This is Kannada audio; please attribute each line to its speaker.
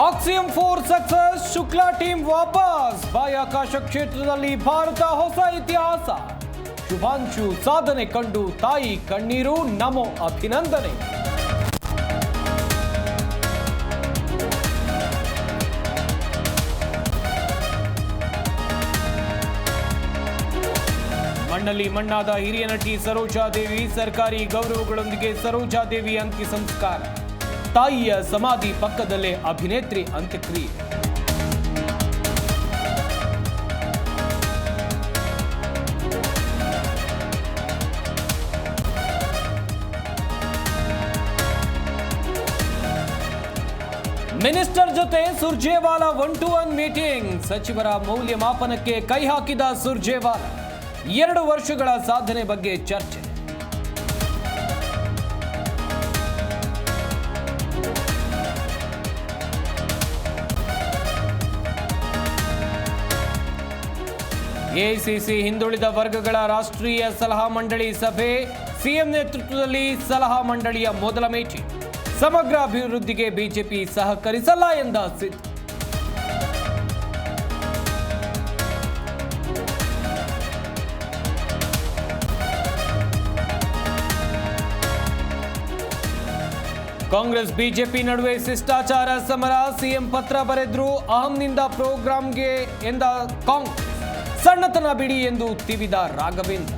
Speaker 1: Axiom four success, Shukla team ವಾಪಸ್. ಬಾಹ್ಯಾಕಾಶ ಕ್ಷೇತ್ರದಲ್ಲಿ ಭಾರತ ಹೊಸ ಇತಿಹಾಸ. ಶುಭಾಂಶು ಸಾಧನೆ ಕಂಡು ತಾಯಿ ಕಣ್ಣೀರು, ನಮೋ ಅಭಿನಂದನೆ. ಮಣ್ಣಲ್ಲಿ ಮಣ್ಣಾದ ಹಿರಿಯ ನಟಿ ಸರೋಜಾದೇವಿ ಸರ್ಕಾರಿ ಗೌರವಗಳೊಂದಿಗೆ ಸರೋಜಾದೇವಿ ಅಂತ್ಯ ಸಂಸ್ಕಾರ. ತಾಯಿಯ ಸಮಾಧಿ ಪಕ್ಕದಲ್ಲೇ ಅಭಿನೇತ್ರಿ ಅಂತ್ಯಕ್ರಿಯೆ. ಮಿನಿಸ್ಟರ್ ಜೊತೆ Surjewala one to one meeting. ಸಚಿವರ ಮೌಲ್ಯಮಾಪನಕ್ಕೆ ಕೈ ಹಾಕಿದ ಸುರ್ಜೇವಾಲಾ, ಎರಡು ವರ್ಷಗಳ ಸಾಧನೆ ಬಗ್ಗೆ ಚರ್ಚೆ. ಎಐಸಿಸಿ ಹಿಂದುಳಿದ ವರ್ಗಗಳ ರಾಷ್ಟ್ರೀಯ ಸಲಹಾ ಮಂಡಳಿ ಸಭೆ, ಸಿಎಂ ನೇತೃತ್ವದಲ್ಲಿ ಸಲಹಾ ಮಂಡಳಿಯ ಮೊದಲ ಮೀಟಿಂಗ್. ಸಮಗ್ರ ಅಭಿವೃದ್ಧಿಗೆ ಬಿಜೆಪಿ ಸಹಕರಿಸಲ್ಲ ಎಂದ ಕಾಂಗ್ರೆಸ್ ಬಿಜೆಪಿ ನಡುವೆ ಶಿಷ್ಟಾಚಾರ ಸಮರ, ಸಿಎಂ ಪತ್ರ ಬರೆದ್ರು, ಅಹಂನಿಂದ ಪ್ರೋಗ್ರಾಂಗೆ ಎಂದ ಕಾಂಗ್ರೆಸ್. ಸಣ್ಣತನ ಬಿಡಿ ಎಂದು ತಿವಿದ ರಾಘವೇಂದ್ರ.